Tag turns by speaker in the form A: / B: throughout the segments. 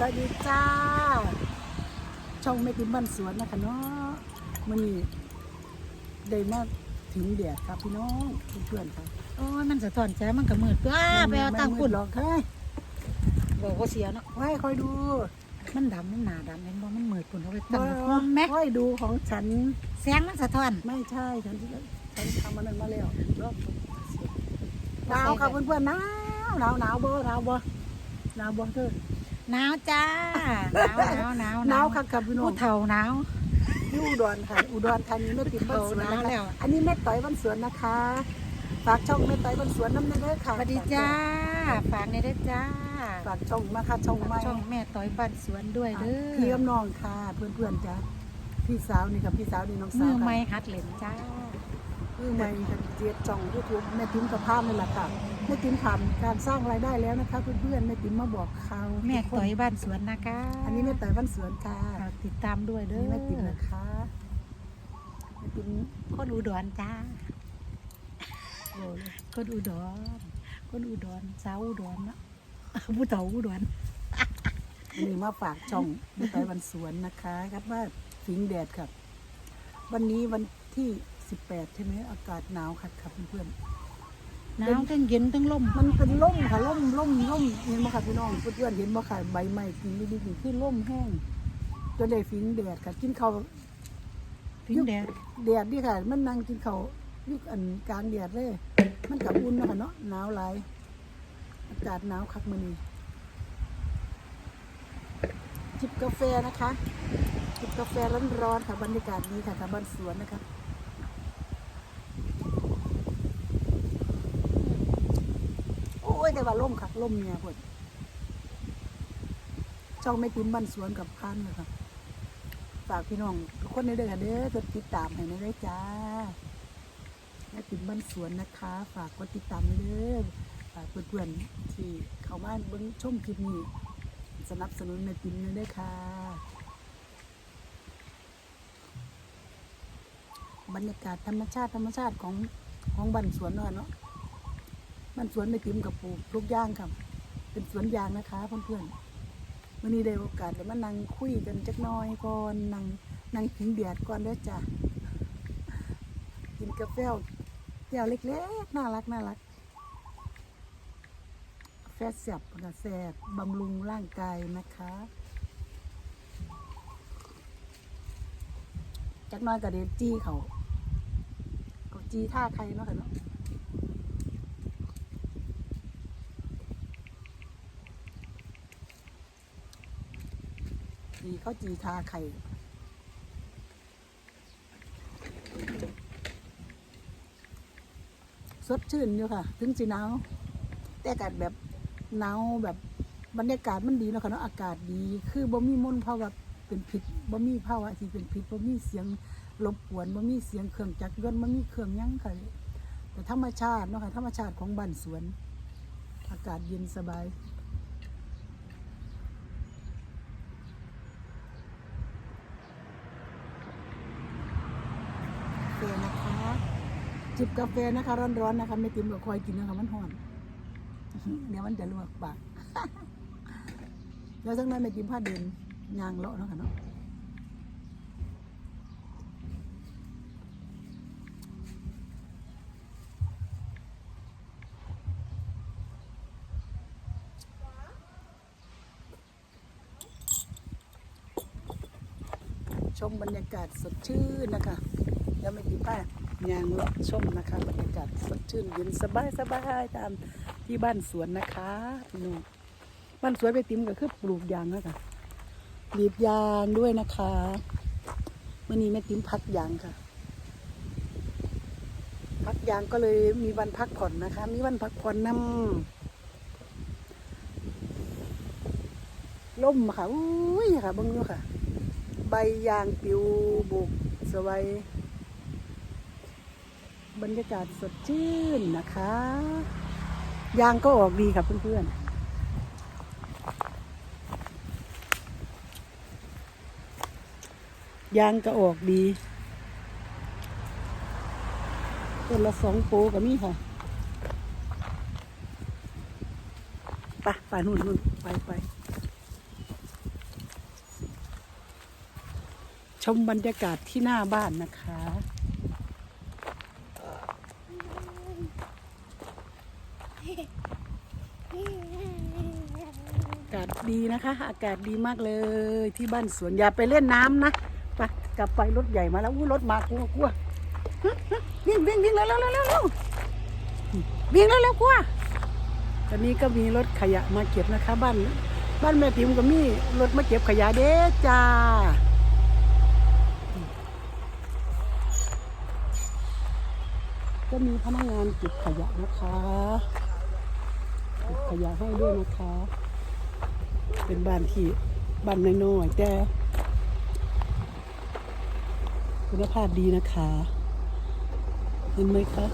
A: สวัสดีจ้า ช่องแม่ติมบ้านสวนนะคะเนาะมันนี่ได้มาถึงเดียดครับพี่น้องเพื่อนๆครับ
B: โอ้ยมันสะท้อนใจมันก็มืดตัวไปเอาตาคุณ
A: หรอกเฮ้ย
B: บอกว่าเสียเนาะ
A: ไว้คอยดู
B: มันดำมันหนาดำเห็นบ่มันมืดปุ่นเอาไปตั้งหอมไหม
A: คอยดูของฉัน
B: แสงมันสะท้อน
A: ไม่ใช่ฉันที่ฉันทำมันนั้นมาแล้วรอบหนาวครับเพื่อนๆหนาวหนาวหนาวบ่หนาวบ่หนาวบ่เธอ
B: หนาวจ้าหนาวหนาวหนาว
A: หนาวครับครับพี่น้อง
B: ผู้เฒ่าหนาว
A: ที่อุดรค่ะอุดรธานีแม่ติ๋มบ้านสวน
B: เอา
A: นะ
B: แล้
A: คะ
B: ว
A: อันนี้แม่ต่อยบ้านสวนนะคะฝากช่องแม่ต่อยบ้านสวนน้ำเด้อค่ะ
B: สวัสดีจ้าฝากในเด้อจ้า
A: ฝากช่องมาค่ะช่องใหม่
B: ช่องแม่ต้อยบ้านสวนด้วยเด้อ
A: พี่กับน้องค่ะ เพื่อนๆจ้ะพี่สาวนี่กับพี่สาวนี่น้องสา
B: มื
A: ว
B: อ
A: ค่ะ
B: ไม้หัดเหล่นจ้า
A: มือใหม่ค่ะเจี๊ยบช่องยูทูบแม่ติ๋มกับภาพนี่แหละค่ะ แม่ติ๋มทำการสร้างรายได้แล้วนะคะเพื่อนๆแม่ติ๋มมาบอกเขา
B: แม่ต้อยบ้านสวนนะคะ
A: อันนี้แม่ต่อยบ้านสวนค่ะ
B: ฝากติดตามด้วย
A: อัน
B: เด้
A: นี้
B: อ
A: แม่ติ๋มนะคะแม่ติ๋ม
B: คนอุดรจ้า
A: โอ้ย
B: คนอุดรคนอุดรสาวอุดรเนาะผู้เฒ่าอุดร
A: วันนี้มาฝากช่องแม่ต่อยบ้านสวนนะคะครับว่าสิงแดดครับ วันนี้วันที่สิบแปดใช่ไหมอากาศหนาวค่ะครับเพื่อนๆ
B: หนาวทั้งเย็นทั้งลม
A: มันเป็นล่มค่ะล่มล่มล่มเห็นบ่ค่ะพี่น้องเพื่อนๆเห็นบ่ค่ะใบไม้กินดีๆนี่คือล่มแห้งจนได้ฟิงแดดค่ะกินข้าว
B: พิงแดด
A: แดดนี่ค่ะ มันนั่งกินข้าวอยุกอันกลางแดดเลย มันกับอุ่นเนาะค่ะเนาะหนาวหลายอากาศหนาวคักมื้อนี้จิบกาแฟนะคะจิบกาแฟร้อนๆค่ะบรรยากาศดีค่ะค่ะบ้านสวนนะคะโอ้ ยแต่ว่าล่มค่ะล่มเนี่ยพดช่องไม่ติ้มบ้านสวนกับพันเลยค่ะฝากพี่น้องทุกคนในเด้อค่ะเด้อกดติดตามให้ในได้จ้าแม่ติ๋มบ้านสวนนะคะ ฝากกดติดตามเด้อฝากเพื่อนๆที่เข้ามาเบิ่งชมคลิปนี้สนับสนุนแม่ติ๋มในเด้ค่ะ บรรยากาศธรรมชาติธรรมชาติของของบ้านสวนเนาะ เนาะบ้านสวนแม่ติ๋มกับปลูกทุกอย่างครับ เป็นสวนยางนะคะเพื่อนๆวันนี้ได้โอกาสเลยมานั่งคุยกันจักน้อยก่อนนั่งนั่งกินเบียดก่อนด้อจ้ะกินกาแฟแก้วเล็กๆน่ารักน่ารักแฟแซ่บกาแฟบบำรุงร่างกายนะคะจักน้อยกับเดจี้เขาเขาจี้ท่าใครเนาะค่ะเนาะ จีเขาจีทาไข่สดชื่นอยู่ค่ะ ถึงสีหนาวแต่อากาศแบบหนาวแบบบรรยากาศมันดีเนาะค่ะเนาะอากาศดี คือบ่มีมลภาวะเป็นพิษบ่มีภาวะที่เป็นพิษบ่มีเสียงรบกวนบ่มีเสียงเครื่องจักรยนต์บ่มีเครื่องยังค่ะแต่ธรรมชาติเนาะค่ะธรรมชาติของบ้านสวน อากาศเย็นสบาย กาแฟนะคะ จิบกาแฟนะคะ ร้อนๆนะคะ ไม่ติมกับคอยกินนะคะมันหอนเดี๋ยวมันจะลวกปากแล้วสักหนั้นไม่ติมผ้าเดินยางเลาะเนาะค่ะเนาะชมบรรยากาศสดชื่นนะคะ แล้วไม่ติดป้า ยางเลาะชมนะคะบรรยากาศสดชื่นเย็นสบายสบายตามที่บ้านสวนนะคะพี่น้องบ้านสวนไปติมก็คือปลูกยางนะคะกรีดยางด้วยนะคะวันนี้แม่ติมพักยางค่ะ พักยางก็เลยมีวันพักผ่อนนะคะ มีวันพักผ่อนนำล่มค่ะอุ้ยค่ะบิ้งดูค่ะ ใบยางปิวโบกสวัย บรรยากาศสดชื่นนะคะ ยางก็ออกดีค่ะเพื่อนๆยางก็ออกดีต้นละสองปูกับมี่ค่ะปไป่านุ่นนุ่นไปไปชมบรรยากาศที่หน้าบ้านนะคะ ดีนะคะ อากาศดีมากเลยที่บ้านสวนอย่าไปเล่นน้ำนะไปกลับไปรถใหญ่มาแล้วอู้รถมากลัวกลัววิ่งวิ่งวิ่งเร็วเร็วเร็วเร็วเร็ววิ่งเร็วเร็วกลัวตอนนี้ก็มีรถขยะมาเก็บนะคะ บ้านบ้านแม่พิมก็มีรถมาเก็บขยะเด้จ้าก็มีพนักงานเก็บขยะนะคะ เก็บขยะให้ด้วยนะคะ เป็นบ้านที่บ้านน้อยๆแต่คุณภาพดีนะคะ เห็นไหมคะ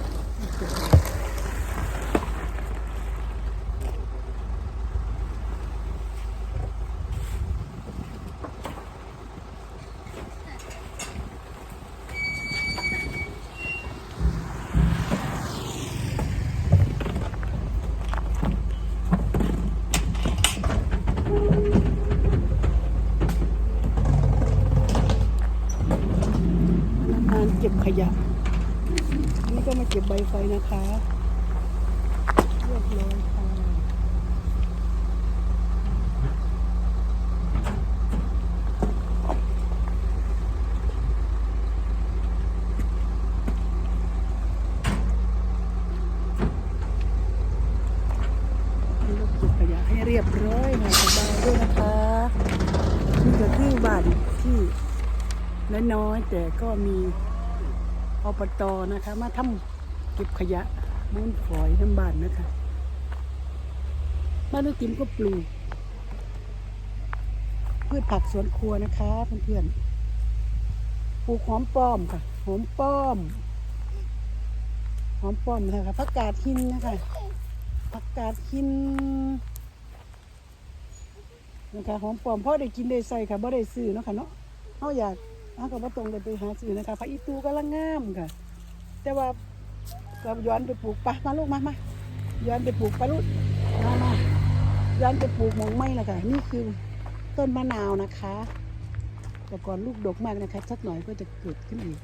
A: พนักงานเก็บ ขยะ นี่ก็มาเก็บใบไฟนะคะเรียบร้อยค่ะเก็บขยะให้เรียบร้อยนะสบายด้วยนะคะนี่ก็คือบ้านที่น้อยๆแต่ก็มี อบตนะคะ มาทำเก็บขยะมูลฝอยน้ำบ้านนะคะบ้านลูกติมก็ปลูกพืชผักสวนครัวนะคะเพื่อนๆปลูกหอมป้อมค่ะหอมป้อมหอมป้อมนะคะผักกาดหินนะคะผักกาดหินนะคะหอมปลอมพ่อได้กินได้ใส่ค่ะบ่ได้ซื้อเนาะค่ะเนาะเขาอยาก เขาก็บ่ตรงได้ไปหาซื้อนะคะผักอีตูก็ละงามค่ะ แต่ว่าก็ย้อนไปปลูกปะมาลูกมามาย้อนไปปลูกปะลูกมามาย้อนไปปลูกมองไม้ละค่ะ นี่คือต้นมะนาวนะคะ แต่ก่อนลูกดกมากนะคะสักหน่อยก็จะเกิดขึ้นอีก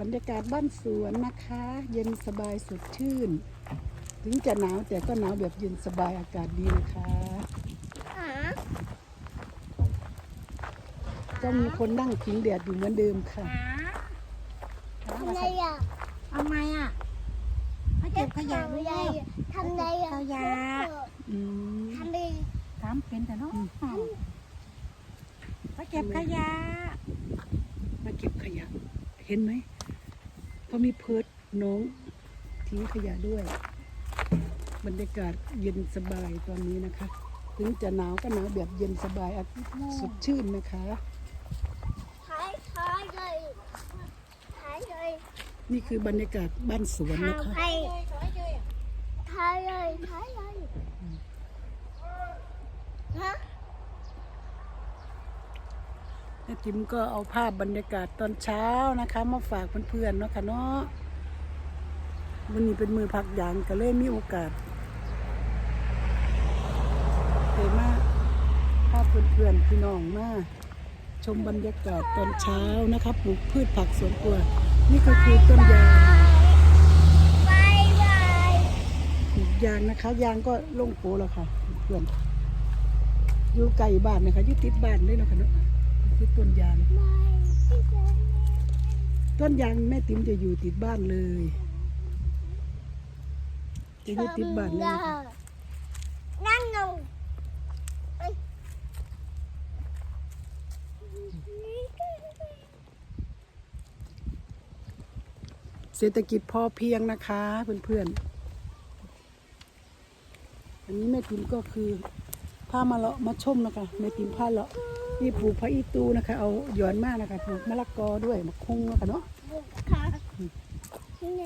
A: บรรยากาศบ้านสวนนะคะ เย็นสบายสดชื่น ถึงจะหนาวแต่ก็หนาวแบบเย็นสบายอากาศดีนะคะ ก็มีคนนั่งพิงแดดอยู่เหมือนเดิมค่ะ
B: หา
C: ทำไงอะ
B: ทำไมอะมาเก็บขยะด้วย
C: ทำไงอะ
B: ขยะ
A: อืม
C: ทำไง
B: ทำเป็นแต่เนาะมาเก็บขยะ
A: มาเก็บขยะ เห็นไหมเขามีเพิร์ดน้องทิ้งขยะด้วย บรรยากาศเย็นสบายตอนนี้นะคะ ถึงจะหนาวก็หนาวแบบเย็นสบายอากาศสดชื่นนะคะ
C: ท้ายท้ายเลยท้ายเลย
A: นี่คือบรรยากาศบ้านสวน
C: ท้าย
A: นะคะ
C: ไท้ายเลยท้ายเลยฮะ
A: แม่จิมก็เอาภาพบรรยากาศตอนเช้านะคะ มาฝากเพื่อนๆเนาะค่ะเนาะวันนี้เป็นมือพักยางก็เลยมีโอกาสเยมาพาพเพื่อนๆพี่น้องมาชมบรรยากาศตอนเช้านะคะปลูกพืชผักสวนครัว นี่ก็คือต้นยาง
C: ยา
A: งนะคะ ยางก็ลงโปแล้วค่ะ เพื่อนอยู่ไกลบ้านนะคะอยู่ติดบ้านด้วยนะคะเนาะคือต้นยางต้นยางแม่ติ๋มจะอยู่ติดบ้านเลยจะอยู่ติดบ้านเลยนะคะ
C: นั่งลง
A: ศรษฐกิจพอเพียงนะคะเพื่อนๆ อันนี้แม่ติ๋มก็คือพามาเลาะมาชมนะคะแม่ติ๋มพาเลาะนี่ปลูกพระอีตูนะคะ เอาหย่อนมากนะคะปลูกมะละกอด้วยมะคุงนะคะเนาะ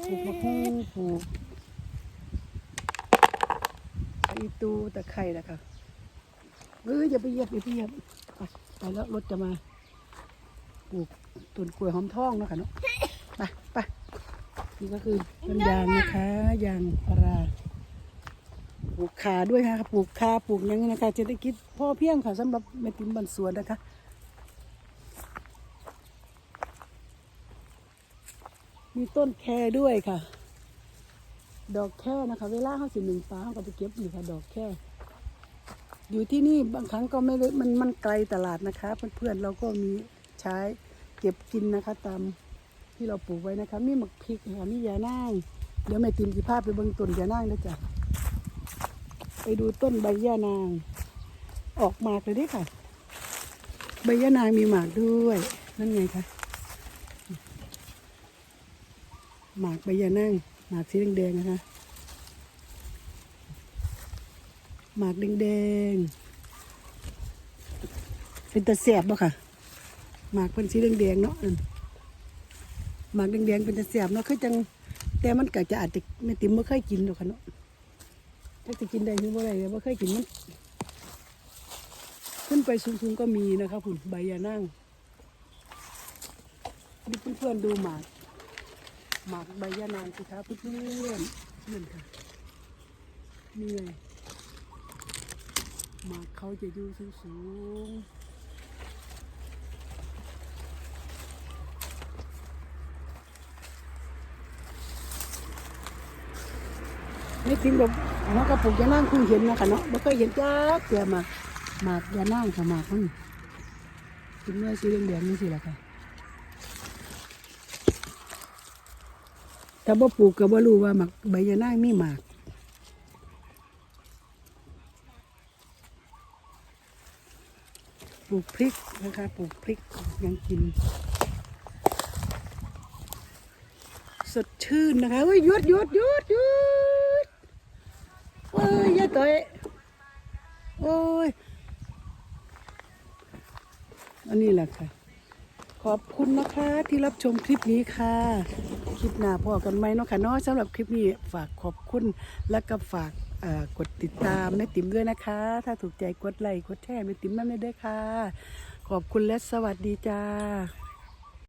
A: ปลูกมะคุงปลูกพระอีตูตะไคร่นะคะเอ้ยอย่าไปเหยียบอย่าไปเหยียบไปแล้วรถจะมาปลูกต้นกล้วยหอมทองนะคะเนาะไปไป นี่ก็คือต้นยางนะคะยางพาราปลูกขาด้วยค่ะปลูกขาปลูกยังนะคะเศรษฐกิจพ่อเพียงค่ะสำหรับเม่ติ๋มบันสวนนะคะมีต้นแคด้วยค่ะ ดอกแค่นะคะ เวลาเขาสิหนึ่งป้าเขาไปเก็บอยู่ค่ะ ดอกแค่อยู่ที่นี่บางครั้งก็ไม่มันมันไกลตลาดนะคะ เพื่อนๆเราก็มีใช้เก็บกินนะคะตาม ที่เราปลูกไว้นะคะมีหมักพริกค่ะมียานางเดี๋ยวแม่ติมสิภาพไปเบิ่งต้นยานางนะจ๊ะไปดูต้นใบยานาง ออกหมากเลยด้ค่ะ ใบยานางมีหมากด้วย นั่นไงคะหมากใบยานางหมากสีแดงๆนะคะหมากแดงๆเป็นตะแสบบ่ค่ะ หมากเป็นสีแดงๆเนาะ หมากแดงๆเป็นตะแสบเนาะคือจังแต่มันก็จะอาจจะไม่ติมไม่เคยกินหรอกค่ะเนาะถ้าจะกินได้หรือว่าอะไรไม่เคยกินมันขึ้นไปสูงๆก็มีนะครับคุณใบยานั่งนี่เพื่อนๆดูหมากหมากใบยานางสิคะเพื่อนๆนั่นค่ะนี่ไงหมากเขาจะอยู่สูงๆ ไม่ทิ้งแบบหัวกระปุกยานั่งคุณเห็นนะคะเนาะไม่เคยเห็นจ้าเกลือหมากหมากยานั่งค่ะหมากมันเป็นเนื้อสีเหลืองๆนี่สิละค่ะถ้าบ่ปลูกก็บ่รู้ว่าหมากใบยานั่งมีหมากปลูกพริกนะคะปลูกพริกยังกิน สดชื่นนะคะเฮ้ยยุดยุดยุดยุด โอ้ยอยาต่อยโอ้ย อันนี้แหละค่ะ ขอบคุณนะคะที่รับชมคลิปนี้ค่ะ คลิปหน้าพอกันไหมเนาะค่ะเนาะสำหรับคลิปนี้ฝากขอบคุณและก็ฝากกดติดตามแม่ติ๋มด้วยนะคะ ถ้าถูกใจกดไลค์กดแชร์แม่ติ๋มนั่นเลยด้วยค่ะ ขอบคุณและสวัสดีจ้า